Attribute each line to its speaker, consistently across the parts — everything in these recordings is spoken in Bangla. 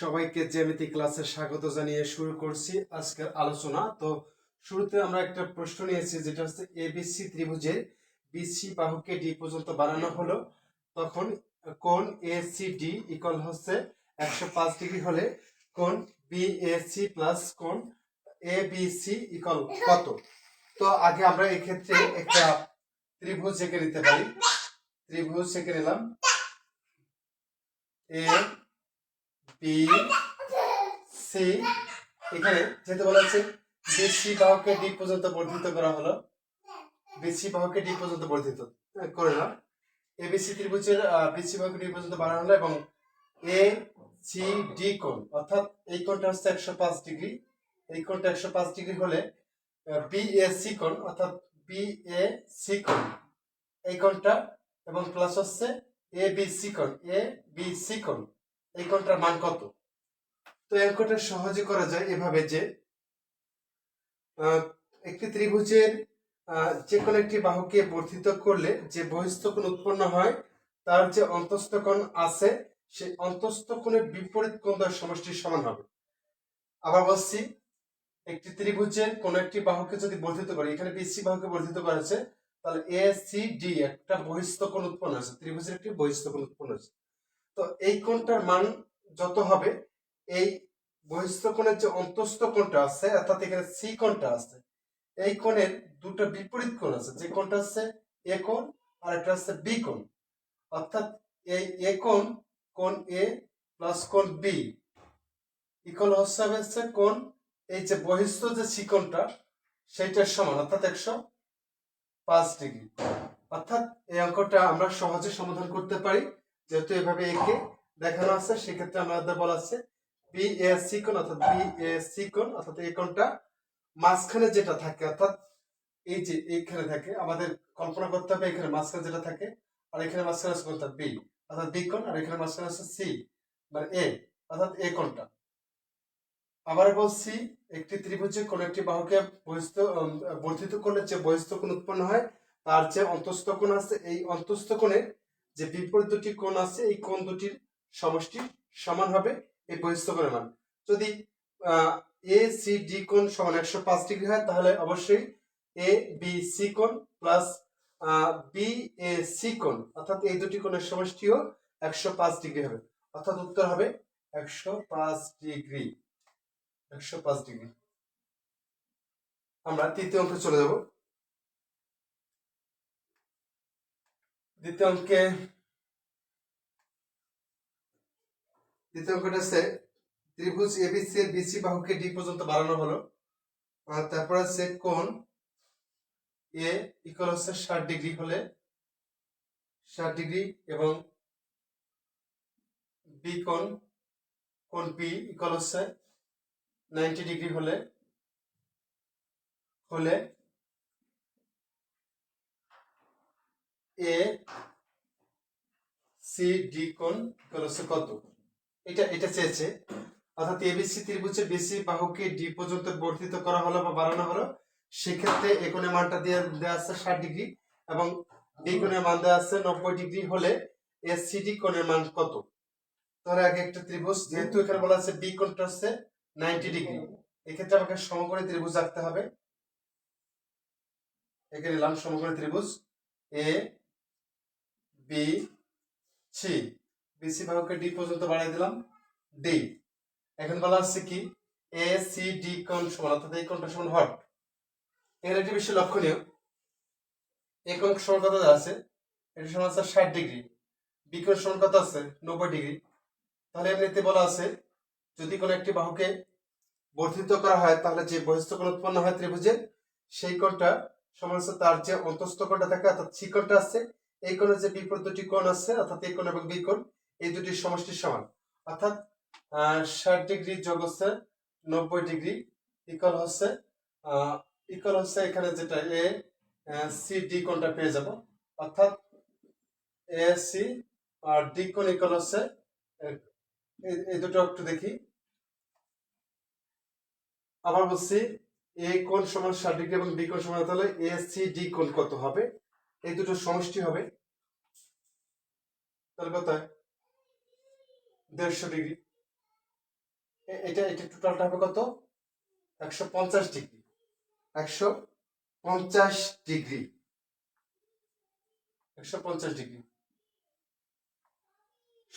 Speaker 1: সবাইকে জ্যামিতি ক্লাসে স্বাগত জানিয়ে শুরু করছি আজকের আলোচনা। তো শুরুতে আমরা একটা প্রশ্ন নিয়েছি, যেটা হচ্ছে এবিসি ত্রিভুজের বিসি বাহুকে ডি পর্যন্ত বানানো হলো। তখন কোণ এ সি ডি ইকুয়াল হচ্ছে একশো পাঁচ ডিগ্রি হলে কোন বি এ সি প্লাস কোন এ বি সি ইকুয়াল কত? তো আগে আমরা এক্ষেত্রে একটা ত্রিভুজ এঁকে নিতে পারি। ত্রিভুজ এঁকে নিলাম। এ বি সি। এখানে যেহেতু বলা হচ্ছে বিসি বাহুকে ডি পর্যন্ত বর্ধিত করা হলো। বিসি বাহুকে ডি পর্যন্ত বর্ধিত করে না এবিসি ত্রিভুজের বিসি বাহুকে ডি পর্যন্ত বাড়ানো হলো এবং এ সি ডি কোণ অর্থাৎ এই কোণটা হচ্ছে একশো পাঁচ ডিগ্রি। এই কোণটা একশো পাঁচ ডিগ্রি হলে বি এ সি কোণ অর্থাৎ বি এ সি কোণ। এই কোণটা এবং প্লাস হচ্ছে এ বি সি কোণ এ বি সি কোণ। এই কোণটার মান কত? তো এই অঙ্কটা সহজে করা যায় এভাবে যে একটি ত্রিভুজের যে কোনো একটি বাহুকে বর্ধিত করলে যে বহিস্থ কোণ উৎপন্ন হয়, তার যে অন্তস্থ কোণ আছে, সেই অন্তস্থ কোণের বিপরীত কোণ দ্বয়ের সমষ্টির সমান হবে। আবার বলছি, একটি ত্রিভুজের কোন একটি বাহুকে যদি বর্ধিত করি, এখানে বিসি বাহুকে বর্ধিত করা হয়েছে, তাহলে এ সি ডি একটা বহিস্থ কোণ উৎপন্ন হয়েছে, ত্রিভুজের একটি বহিস্থ কোণ উৎপন্ন হয়েছে। তো এই কোণটার মান যত হবে, এই বহিস্থ কোণের যে অন্তস্থ কোণটা আছে, অর্থাৎ এখানে সি কোণটা আছে, এই কোণের দুটো বিপরীত কোণ আছে, যে কোণটা হচ্ছে এ কোণ আর একটা হচ্ছে বি কোণ। অর্থাৎ এই এ কোণ কোণ এ প্লাস কোণ বি ইকুয়াল হবে হচ্ছে কোণ এই যে বহিস্থ যে সি কোণটা, সেইটার সমান, অর্থাৎ একশো পাঁচ ডিগ্রি। অর্থাৎ এই অঙ্কটা আমরা সহজে সমাধান করতে পারি। যেহেতু এভাবে একে দেখানো আছে, সেক্ষেত্রে আমাদের বলা আছে বি এ সি কোণ অর্থাৎ বি এ সি কোণ অর্থাৎ এই কোণটা মাঝখানে যেটা থাকে, অর্থাৎ এই যে এইখানে থাকে, আমাদের কল্পনা করতে হবে এখানে মাঝখানে যেটা থাকে আর এখানে মাঝখানে আছে কোণটা বি অর্থাৎ বি কোণ আর এখানে মাঝখানে আছে সি মানে এ অর্থাৎ এ কোণটা। আবার বলছি, একটি ত্রিভুজে কোন একটি বাহুকে বহিস্থ বর্ধিত করলে যে বহিস্থ কোণ উৎপন্ন হয়, তার যে অন্তস্থ কোণ আছে, এই অন্তস্থ কোণের যে বিপরীত দুটি কোণ আছে, এই কোণ দুটির সমষ্টি সমান হবে, এই বহিস্থ কোণের মান। যদি এ সি ডি কোণ সমান একশো পাঁচ ডিগ্রি হয়, তাহলে অবশ্যই এ বি সি কোণ প্লাস বি এ সি কোণ, অর্থাৎ এই দুটি কোণের সমষ্টিও একশো পাঁচ ডিগ্রি হবে। অর্থাৎ উত্তর হবে একশো পাঁচ ডিগ্রি। একশো পাঁচ ডিগ্রি। আমরা তৃতীয় অঙ্কে চলে যাব। দ্বিতীয় অঙ্কে, দ্বিতীয় অঙ্কটা আছে ত্রিভুজ এবিসি এর বিসি বাহুকে ডি পর্যন্ত বাড়ানো হলো। আর তারপর আছে কোণ এ ইকুয়াল হচ্ছে ষাট ডিগ্রি হলে, ষাট ডিগ্রি এবং বি কোণ কোণ বি ইকুয়াল হচ্ছে নাইনটি ডিগ্রি হলে হলে এ সি ডি কোণ হচ্ছে কত? এটা এটা চেয়েছে। অর্থাৎ এবিসি ত্রিভুজের বিসি বাহুকে ডি পর্যন্ত বর্ধিত করা হলো বা বাড়ানো হলো, সেক্ষেত্রে এ কোণের মানটা দিয়ে দেওয়া আছে ষাট ডিগ্রি এবং ডি কোণের মান দেওয়া আছে নব্বই ডিগ্রি হলে এস সি ডি কোণের মান কত? তাহলে আগে একটা ত্রিভুজ, যেহেতু এখানে বলা আছে বি কোণটা হচ্ছে নাইনটি ডিগ্রি। এক্ষেত্রে আমাকে সমকোণী ত্রিভুজ আঁকতে হবে। একে নিলাম সমকোণী ত্রিভুজ। এ বি সি বিসি বাহুকে ডি পর্যন্ত বাড়াই দিলাম। ডি এখন বলা হচ্ছে কি? এ সি ডি কোণ সমান, অর্থাৎ এই কোণটা সমান হট এর একটি বিষয় লক্ষণীয়। এই কোণ সমান কত আছে? এটি সমান আছে ষাট ডিগ্রি। বি কোণ সমান কত আছে? নব্বই ডিগ্রি। তাহলে এমনিতে বলা আছে, যদি কোনো একটি বাহুকে বর্ধিত করা হয়, তাহলে যে বহিস্থ কোণ উৎপন্ন হয় ত্রিভুজের, সেই কোণটা সমান হচ্ছে তার যে অন্তস্থ কোণটা থাকে, অর্থাৎ সি কোণটা আছে এই কোণের যে বিপরীত দুটি কোণ আছে, অর্থাৎ এই কোণ এবং বি কোণ, এই দুটির সমষ্টির সমান। অর্থাৎ ষাট ডিগ্রি যোগ হচ্ছে নব্বই ডিগ্রি ইকুয়াল হচ্ছে ইকল হচ্ছে এখানে যেটা, এ সি ডি কোণটা পেয়ে যাব। অর্থাৎ, এ সি আর ডি কোণ ইকুয়াল হচ্ছে এই- এই দুটো একটু দেখি। আবার বলছি, এ কোণ সমান ষাট ডিগ্রি এবং বি কোণ সমান, তাহলে এ সি ডি কোণ কত হবে? এই দুটো সমষ্টি হবে। তাহলে কত দেড়শো ডিগ্রি। এটা এটা টোটালটা হবে কত? একশো পঞ্চাশ ডিগ্রি। একশো পঞ্চাশ ডিগ্রি। একশো পঞ্চাশ ডিগ্রি।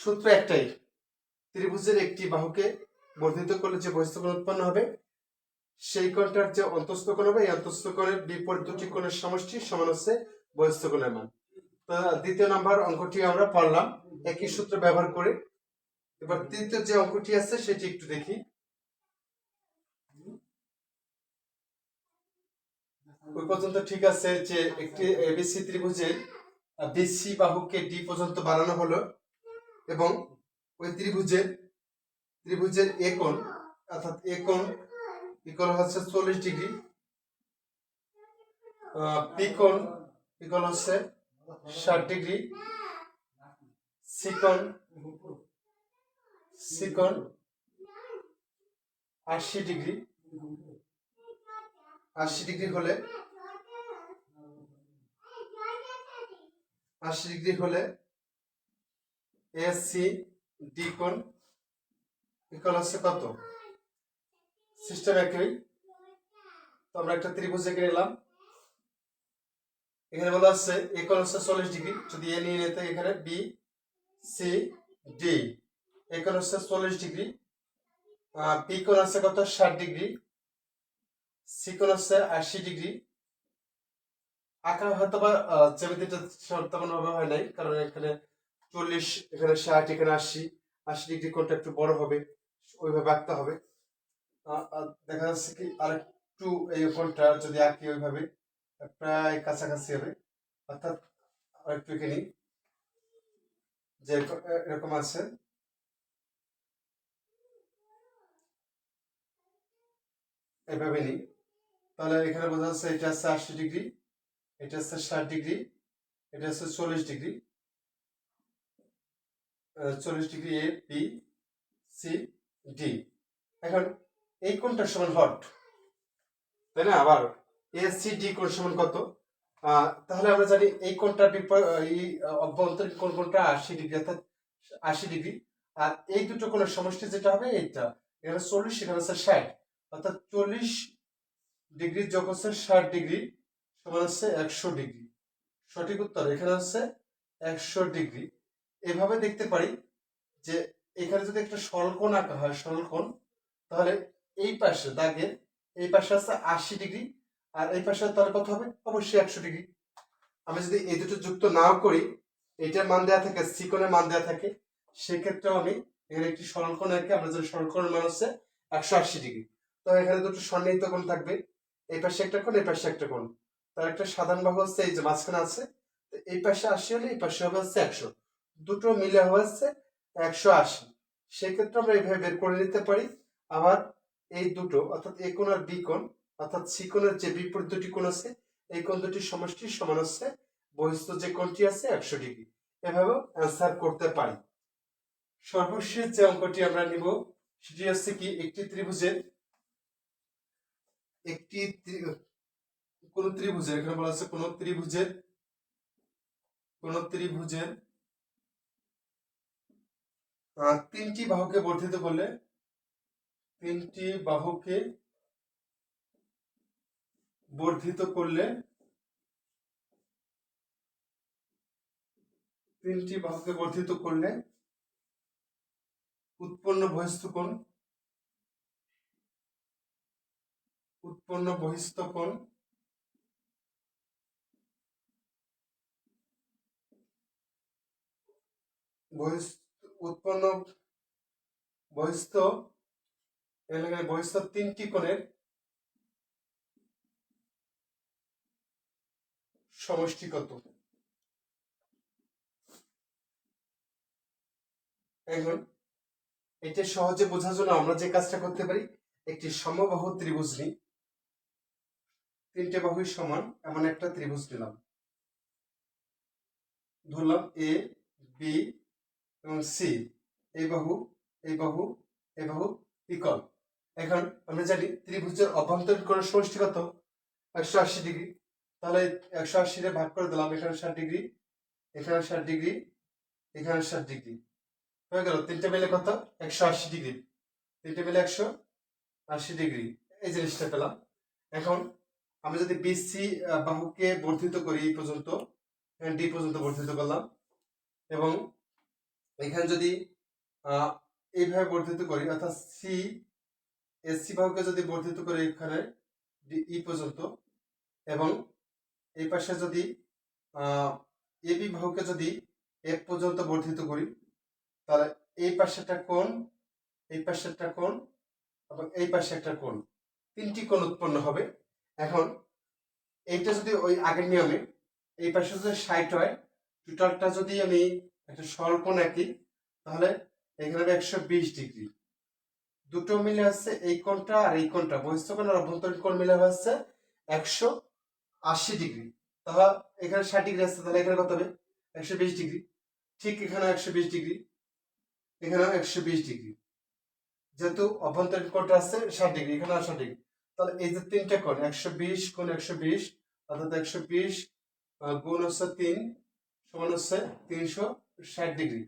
Speaker 1: সূত্র একটাই। ত্রিভুজের একটি বাহুকে বর্ধিত করলে যে বহিস্থ কোণ উৎপন্ন হবে, সেই কোণটার যে অন্তস্থ কোণ হবে, এই অন্তস্থ কোণের বিপরীত দুটি কোণের সমষ্টি সমান হচ্ছে কোণের মান তো দ্বিতীয় নাম্বার অঙ্কটি আমরা পড়লাম একই সূত্র ব্যবহার করে। এবার তৃতীয় যে অঙ্কটি আছে সেটি একটু দেখি। ওই পর্যন্ত ঠিক আছে যে একটি এবিসি ত্রিভুজের বিসি বাহুকে ডি পর্যন্ত বানানো হলো এবং ওই ত্রিভুজের ত্রিভুজের এ কোণ, অর্থাৎ এ কোণ ইকল হচ্ছে চল্লিশ ডিগ্রি পি ইকল হচ্ছে ষাট ডিগ্রি সি কোণ সি আশি ডিগ্রি আশি ডিগ্রি হলে, আশি ডিগ্রি হলে এসি ডি কোণ ইকুয়াল হচ্ছে কত? সিস্টেম একই। তো আমরা একটা ত্রিভুজ এঁকে নিলাম। এখানে বলা আছে এ কোণ হচ্ছে চল্লিশ ডিগ্রি। যদি এ নিয়ে নিতে এখানে বি সি ডি এ কোণ হচ্ছে চল্লিশ ডিগ্রি। পি কোণ আছে কত? ষাট ডিগ্রি। সি কোণ হচ্ছে আশি ডিগ্রি। আঁকা হয়তো বা জ্যামিতিটা তেমন ভাবে হয় নাই, কারণ এখানে চল্লিশ, এখানে ষাট, এখানে আশি। আশি ডিগ্রি কোণটা একটু বড় হবে, ওইভাবে আঁকতে হবে। দেখা যাচ্ছে কি আরেকটু এই কোণটা যদি আঁকি ওইভাবে। প্রায় কাছাকাছি হবে। অর্থাৎ আরেকটু এখানে যে এরকম- আছে। এভাবে নিই। তাহলে এখানে বোঝা যাচ্ছে এটা হচ্ছে আশি ডিগ্রি, এটা হচ্ছে ষাট ডিগ্রি, এটা হচ্ছে চল্লিশ ডিগ্রি। চল্লিশ degree A B C D এখন এই কোণটা সমান হট? তাই না? আবার এ সি ডি কোণ সমান কত? তাহলে আমরা জানি এই বিপরীত এই অভ্যন্তরীণ কোণ কোণটা আশি ডিগ্রি, অর্থাৎ আশি ডিগ্রি। আর এই দুটো কোণের সমষ্টি যেটা হবে এইটা, এখানে চল্লিশ, এখানে হচ্ছে ষাট। অর্থাৎ চল্লিশ ডিগ্রি যোগ হচ্ছে ষাট ডিগ্রি, সমান হচ্ছে একশো ডিগ্রি। সঠিক উত্তর এখানে হচ্ছে একশো ডিগ্রি। এভাবে দেখতে পারি যে এখানে যদি একটা সরলকোণ আঁকা হয়, সরলকোণ, তাহলে এই পাশে দাগের, এই পাশে আছে আশি ডিগ্রি আর এই পাশে তাহলে কত হবে? অবশ্যই একশো ডিগ্রি। আমি যদি এই দুটো যুক্ত নাও করি এটার মান দেওয়া থাকে সিকোণের মান দেওয়া থাকে, সেক্ষেত্রেও আমি এখানে একটি সরলকোণ আঁকি, আমরা যদি সরলকোণের মান হচ্ছে একশো আশি ডিগ্রি। তো এখানে দুটো সন্নিহিত কোণ থাকবে, এই পাশে একটা কোণ, এই পাশে একটা কোণ। তার একটা সাধারণ বাহু হচ্ছে এই যে মাঝখানে আছে এই পাশে আশি হলে এই পাশে হবে হচ্ছে একশো। দুটো মিলে হচ্ছে একশো আশি। সেক্ষেত্রে আমরা এইভাবে বের করে নিতে পারি। আবার এই দুটো, অর্থাৎ এ কোণ আর বি কোণ অর্থাৎ সি কোণের যে বিপরীত দুটি কোণ আছে, এই কোণ দুটির সমষ্টি সমান হচ্ছে বহিস্থ যে কোণটি আছে একশো ডিগ্রি। এভাবেও অ্যান্সার করতে পারি। সর্বশেষ যে অঙ্কটি আমরা নিব, সেটি হচ্ছে কি, একটি ত্রিভুজের একটি কোন ত্রিভুজের, এখানে বলা আছে কোন ত্রিভুজের কোন ত্রিভুজের তিনটি বাহুকে বর্ধিত করলে, তিনটি বাহুকে বর্ধিত করলে তিনটি বাহুকে বর্ধিত করলে উৎপন্ন বহিস্থ কোণ, উৎপন্ন বহিস্থ কোণ, বহিস্থ, উৎপন্ন বহিস্থ এলাকায় বহিস্থ তিনটি কোণের সমষ্টি কত এখন এটা সহজে বোঝার জন্য আমরা যে কাজটা করতে পারি, একটি সমবাহু ত্রিভুজ নিই। তিনটে বাহুই সমান, এমন একটা ত্রিভুজ নিলাম। ধরলাম এ বি এবং সি এই বাহু এই বাহু এই বাহু ইকল এখন আমরা জানি ত্রিভুজের অভ্যন্তরীণ কোণের সমষ্টি কত একশো আশি ডিগ্রি। তাহলে একশো আশি রে ভাগ করে দিলাম, এখানে ষাট ডিগ্রি, এখানে ষাট ডিগ্রি, এখানে ষাট ডিগ্রি। হয়ে গেল, তিনটে মিলে কত? একশো আশি ডিগ্রি। তিনটে মিলে একশো আশি ডিগ্রি। এই জিনিসটা পেলাম। এখন আমি যদি বিসি বাহুকে বর্ধিত করি এই পর্যন্ত ডি পর্যন্ত বর্ধিত করলাম। এবং এখানে যদি এইভাবে বর্ধিত করি, অর্থাৎ সি এসসি বাহুকে যদি বর্ধিত করি এখানে ই পর্যন্ত, এবং এই পাশে যদি এবি বাহুকে যদি এফ পর্যন্ত বর্ধিত করি, তাহলে এই পাশে একটা কোণ, এই পাশে একটা কোণ এবং এই পাশে একটা কোণ, তিনটি কোণ উৎপন্ন হবে। এখন এইটা যদি ওই আগের নিয়মে, এই পাশে যদি ষাট হয়, টোটালটা যদি আমি একটা সরলকোণ আঁকি, তাহলে এখানে হবে একশো বিশ ডিগ্রি। দুটো মিলে হচ্ছে এই কোণটা আর এই কোণটা, বহিস্থ কোণ আর অভ্যন্তরীণ কোণ মিলে হচ্ছে একশো আশি ডিগ্রি। তাহলে এখানে ষাট ডিগ্রি আসছে তাহলে এখানে কত হবে? একশো বিশ ডিগ্রি। ঠিক এখানে একশো বিশ ডিগ্রি, এখানেও একশো বিশ ডিগ্রি। যেহেতু অভ্যন্তরীণ কোণটা আসছে ষাট ডিগ্রি এখানে ষাট ডিগ্রি। তাহলে এই যে তিনটা কোণ, একশো বিশ কোণ একশো বিশ, অর্থাৎ একশো বিশ গুণ হচ্ছে তিন, সমান হচ্ছে তিনশো ষাট ডিগ্রি।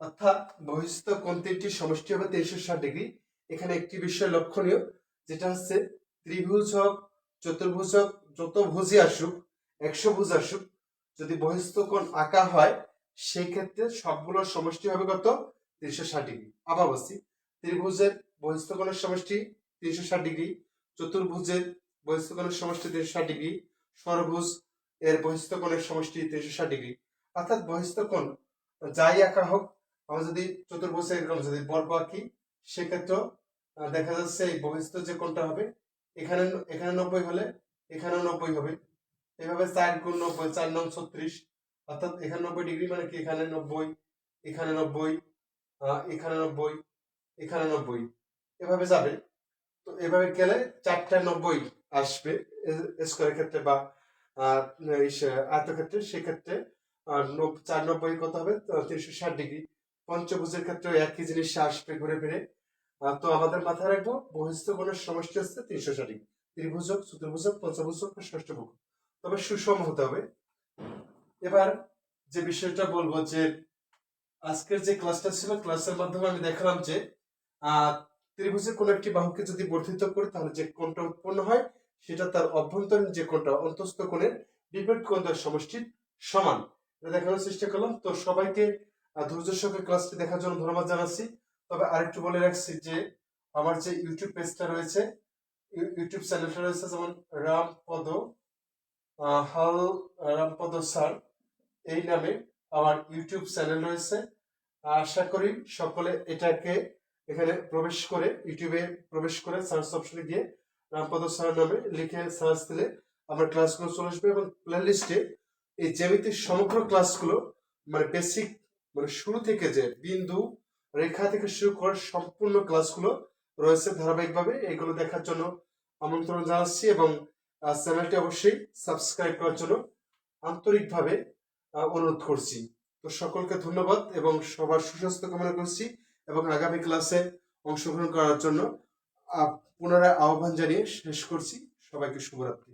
Speaker 1: অর্থাৎ বহিস্থ কোণ তিনটির সমষ্টি হবে তিনশো ষাট ডিগ্রি। এখানে একটি বিষয় লক্ষণীয়, যেটা হচ্ছে ত্রিভুজ হোক চতুর্ভুজ হোক যত আসুক, একশো ভুজ আসুক, যদি বহিস্থ কোণ আঁকা হয় সেই ক্ষেত্রে সবগুলোর সমষ্টি হবে কত? তিনশো ষাট ডিগ্রি। আবার বলছি, ত্রিভুজের বহিস্থ কোণের সমষ্টি তিনশো ষাট ডিগ্রি, চতুর্ভুজের বহিস্থ কোণের সমষ্টি তিনশো ষাট ডিগ্রি ষড়ভুজ এর বহিস্থ কোণের সমষ্টি তিনশো ষাট ডিগ্রি। অর্থাৎ বহিস্থ কোণ যাই আঁকা হোক, আমরা যদি চতুর্ভুজে এরকম যদি বর্গ আঁকি, সেক্ষেত্রেও দেখা যাচ্ছে এই বহিস্থ যে কোণটা হবে এখানে এখানে নব্বই হলে এখানেও নব্বই হবে। এভাবে চার গুণ নব্বই, চার নং ছত্রিশ। অর্থাৎ এখানে নব্বই ডিগ্রি মানে কি? এখানে নব্বই এখানে নব্বই এখানে নব্বই এখানে নব্বই। এভাবে যাবে। তো এভাবে গেলে চারটা নব্বই আসবে স্কোয়ার ক্ষেত্রে বা আয়তক্ষেত্রে। সেক্ষেত্রে চার নব্বই কত হবে? তিনশো ষাট ডিগ্রি। পঞ্চভুজের ক্ষেত্রে একই জিনিস আসবে ঘুরে ফিরে। তো আমাদের মাথায় রাখব বহিস্থ কোণের সমষ্টি হচ্ছে তিনশো ষাট। ডিগ্রি ত্রিভুজ হোক চতুর্ভুজ হোক পঞ্চভুজ হোক বা ষষ্ঠভুজ। তবে সুষম হতে হবে। এবার যে বিষয়টা বলব যে আজকের যে ক্লাসটা ছিল ক্লাসের মাধ্যমে আমি দেখালাম যে ত্রিভুজের কোন একটি বাহুকে যদি বর্ধিত করি তাহলে যে কোণটা উৎপন্ন হয় সেটা তার অভ্যন্তরীণ যে কোণটা অন্তস্থ কোণের বিপরীত কোণের সমষ্টির সমান। দেখানোর চেষ্টা করলাম। তো সবাইকে আহ, ধৈর্যের সঙ্গে ক্লাসটি দেখার জন্য ধন্যবাদ জানাচ্ছি। তবে আরেকটু বলে রাখছি যে আমার যে ইউটিউব পেজটা রয়েছে, ইউ- ইউটিউব চ্যানেলটা রয়েছে যেমন রামপদ হাল রামপদ স্যার, এই নামে আমার ইউটিউব চ্যানেল রয়েছে। আশা করি সকলে এটাকে এখানে প্রবেশ করে ইউটিউবে প্রবেশ করে সার্চ অপশনে গিয়ে রামপদ স্যার নামে লিখে সার্চ দিলে আমার ক্লাসগুলো চলে আসবে এবং প্লে লিস্টে এই জ্যামিতির সমগ্র ক্লাসগুলো মানে বেসিক মানে শুরু থেকে যে বিন্দু রেখা থেকে শুরু করে সম্পূর্ণ ক্লাসগুলো রয়েছে ধারাবাহিকভাবে। এগুলো দেখার জন্য আমন্ত্রণ জানাচ্ছি এবং চ্যানেলটি অবশ্যই সাবস্ক্রাইব করার জন্য আন্তরিকভাবে অনুরোধ করছি। তো সকলকে ধন্যবাদ এবং সবার সুস্বাস্থ্য কামনা করছি এবং আগামী ক্লাসে অংশগ্রহণ করার জন্য পুনরায় আহ্বান জানিয়ে শেষ করছি। সবাইকে শুভরাত্রি।